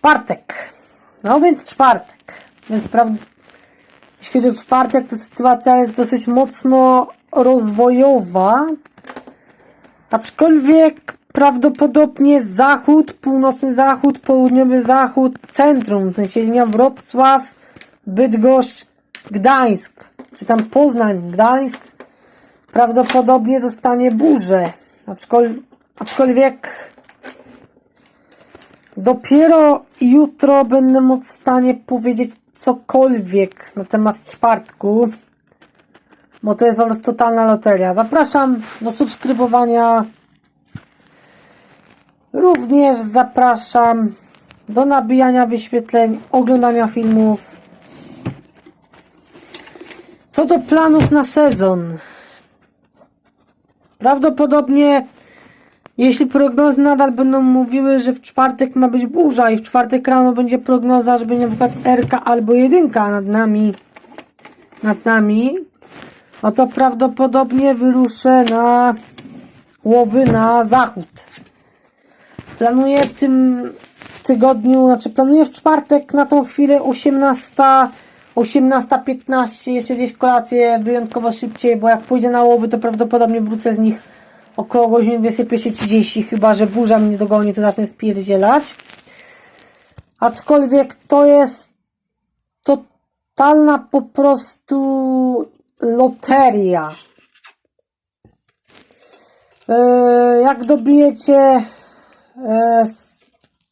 czwartek. No więc czwartek. Więc prawda, jeśli chodzi o czwartek, to sytuacja jest dosyć mocno rozwojowa. Aczkolwiek prawdopodobnie zachód, północny zachód, południowy zachód, centrum, w sensie linia Wrocław, Bydgoszcz, Gdańsk, czy tam Poznań, Gdańsk, prawdopodobnie dostanie burzę. Aczkol, aczkolwiek dopiero jutro będę mógł w stanie powiedzieć cokolwiek na temat czwartku, bo to jest po prostu totalna loteria. Zapraszam do subskrybowania. Również zapraszam do nabijania wyświetleń, oglądania filmów. Co do planów na sezon. Prawdopodobnie, jeśli prognozy nadal będą mówiły, że w czwartek ma być burza i w czwartek rano będzie prognoza, że będzie na przykład RK albo jedynka nad nami, nad nami, no to prawdopodobnie wyruszę na łowy na zachód. Planuję w tym tygodniu, znaczy planuję w czwartek na tą chwilę 18, 18.15 jeszcze zjeść kolację wyjątkowo szybciej, bo jak pójdę na łowy, to prawdopodobnie wrócę z nich około godziny 21.30, chyba że burza mnie dogoni, to zacznę spierdzielać. Aczkolwiek to jest totalna po prostu loteria. Yy, jak dobijecie e,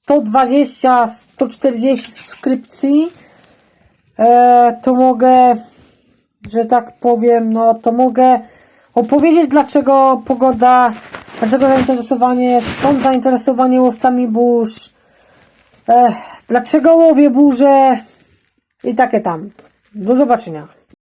120, 140 subskrypcji, e, to mogę, że tak powiem, no to mogę opowiedzieć dlaczego pogoda, dlaczego zainteresowanie, skąd zainteresowanie łowcami burz, e, dlaczego łowię burze i takie tam. Do zobaczenia.